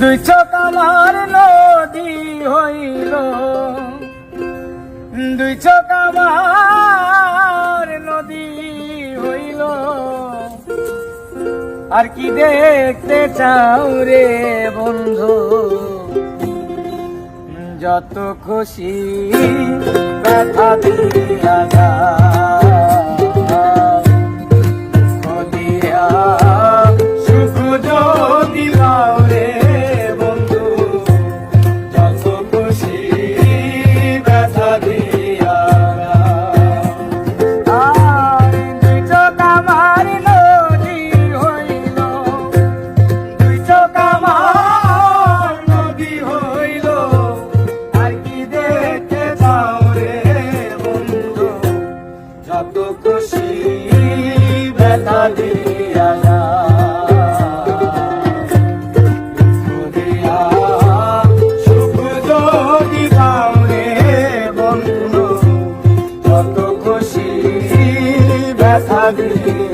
দুই চোখ আমার নদী হইল। দুই চোখ আমার নদী হইল। আর কি দেখতে চাও রে বন্ধু? যত খুশি ব্যথা দিয়া যায় কত খুশি ব্যথা দিয়ালা কত খুশি ব্যথা দিয়া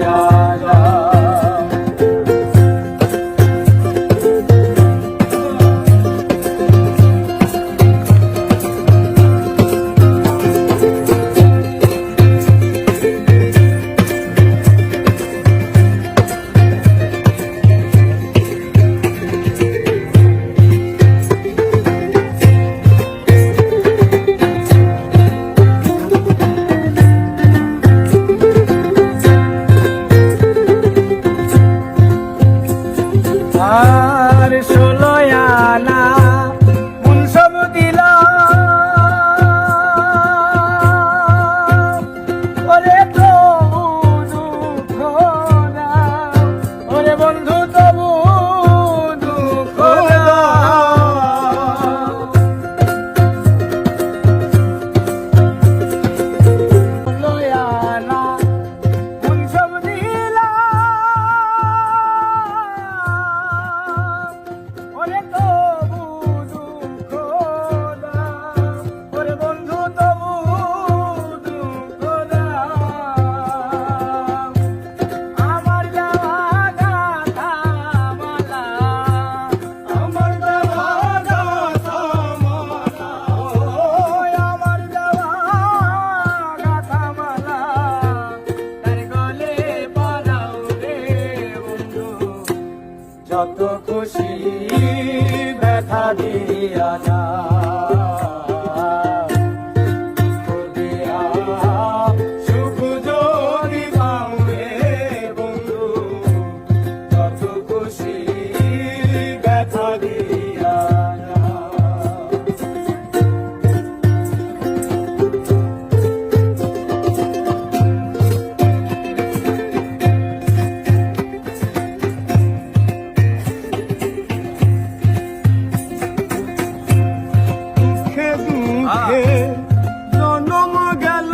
দিয়ে জনম গেল।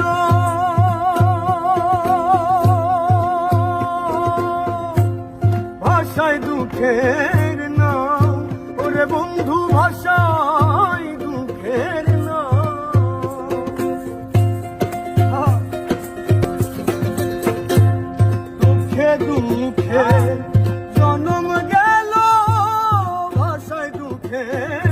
ভাষায় দুঃখের না ওরে বন্ধু, ভাষায় দুঃখের না দুঃখে দুঃখে, জনম গেল। ভাষায় দুঃখের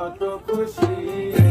যত খুশি।